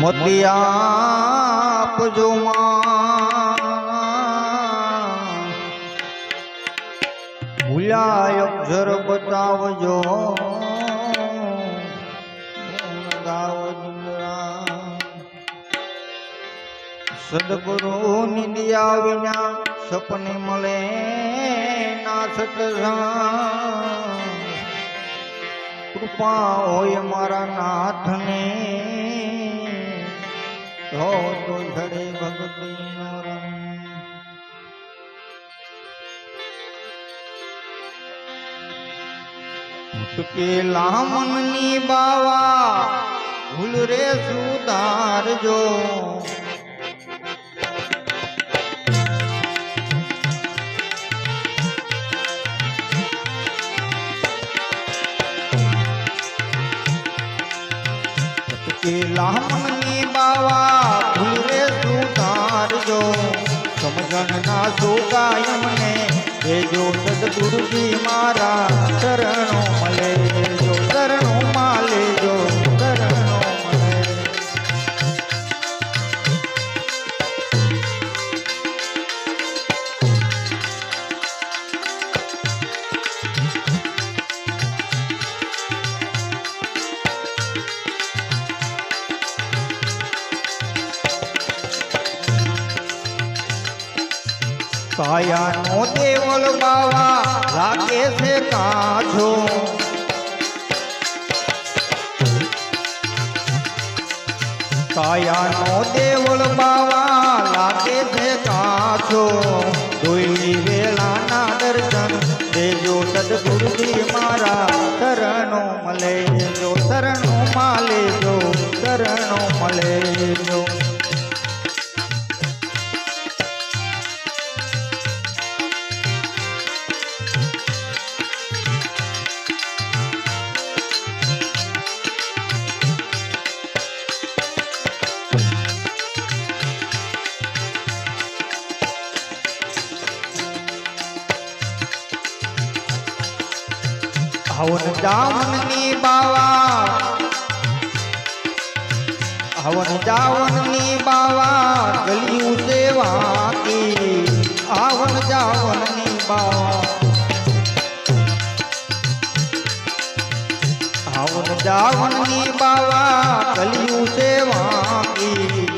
મોતિયા આપજો ભૂલ્યા અક્ષર બતાવજો સદગુરુ નિંદિયા વિના સપને મળે ના સતસંગ કૃપા હોય મારા નાથને. તો તો ધડે ભક્તિનો રંગ ઉટકેલા મનની બાવા, ભૂલ રે સુધારજો. ઉટકેલા મનની બાવા ભૂલ સુધારજો સમજણ ના સુગાયમને દેજો સદગુરુજી મારા ચરણો મળે કાયાનો દેવલ બાવા રાખે છે કાછો કાયાનો દેવલ બાવા લાગે છે કાછો દોઈલી વેળાના દર્શન દેજો સદગુરુજી મારા શરણો મળે જો, શરણો માલે જો શરણો મળે જો. હવન જાવનની બાવા. હવન જાવનની બાવા, ગલિયું સેવા કી આવન જાવનની બાવા. આવન જાવનની બાવા, ગલિયું સેવા કી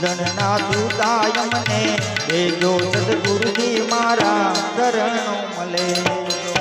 સમજણના સુતાય મને. દેજો સદગુરુજી મારા શરણો મળે. જો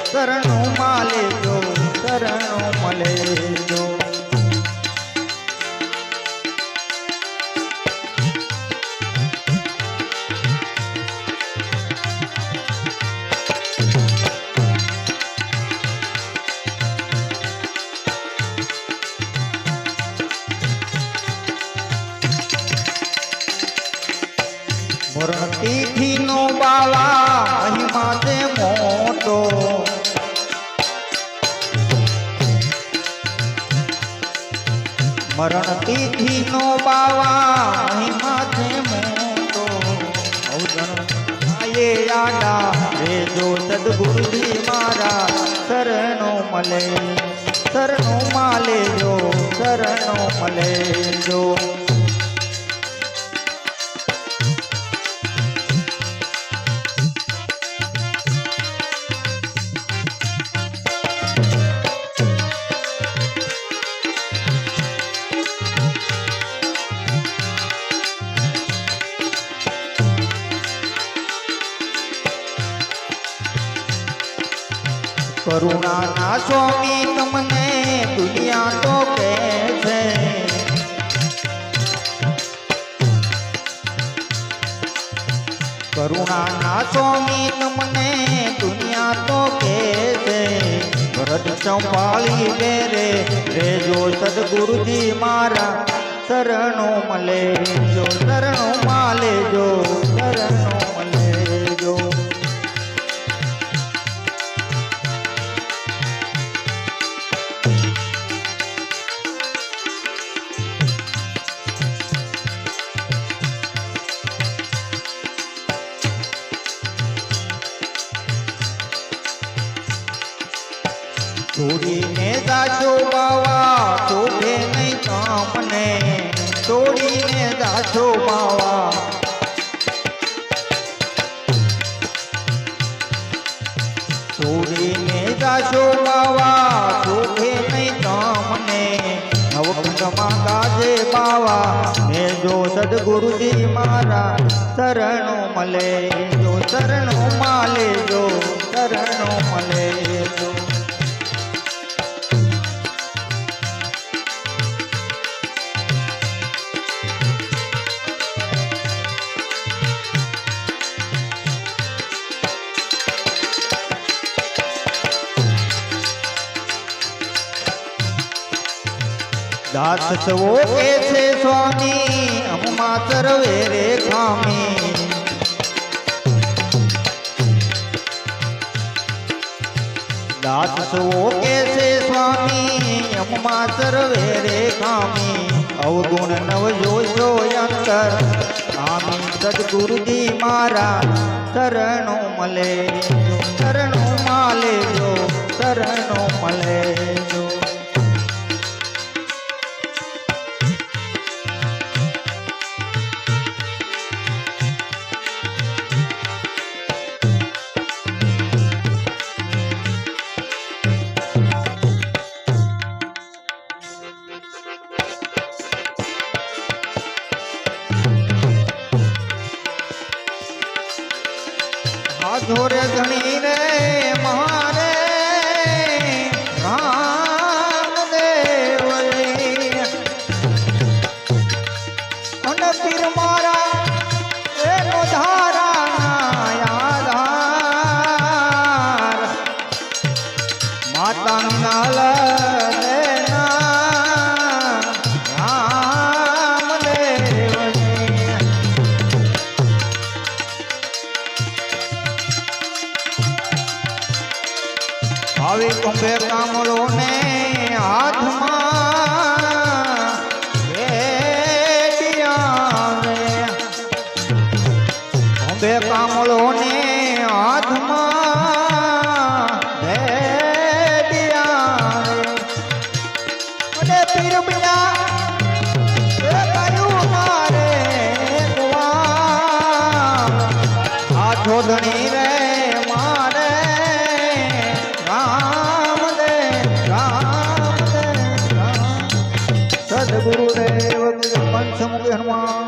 મરણ તિથિનો બાવા માથે મોટો ઔદણ આયે આડા. રે જો સદગુરુજી મારા, શરણો મળે, શરણો માલે જો શરણો મળે જો. કરુણાના સ્વામી તમને દુનિયા તો કહે છે. કરુણાના સ્વામી તમને દુનિયા તો કહે છે. ભરત સંભાળી બેરે રેજો સદગુરુજી મારા શરણો મળે જો, શરણો માલે જો શરણો છોડીને જાશો બાવા શોભે નહીં તમને છોડીને જાશો બાવા છોડીને જાશો બાવા શોભે નહીં તમને નવકુંડમાં ગાજે બાવા મેં જો સદગુરુજી મારા શરણો મળે જો શરણો માલે જો શરણો મળે દાસ સવો કે છે સ્વામી? અમમા સર્વે રે ખામી. દાસ સવો કે છે સ્વામી? અમમા સર્વે રે ખામી. અવગુણ નવ જોયો અંતર. આમી સદગુરુજી મારા શરણો મલે જો માલે જો શરણો મળે. હાથોરે ધણી રે મારે આવી કુંભે કામળો ને હાથમાં કુંભે કામળો ને ધણી And one.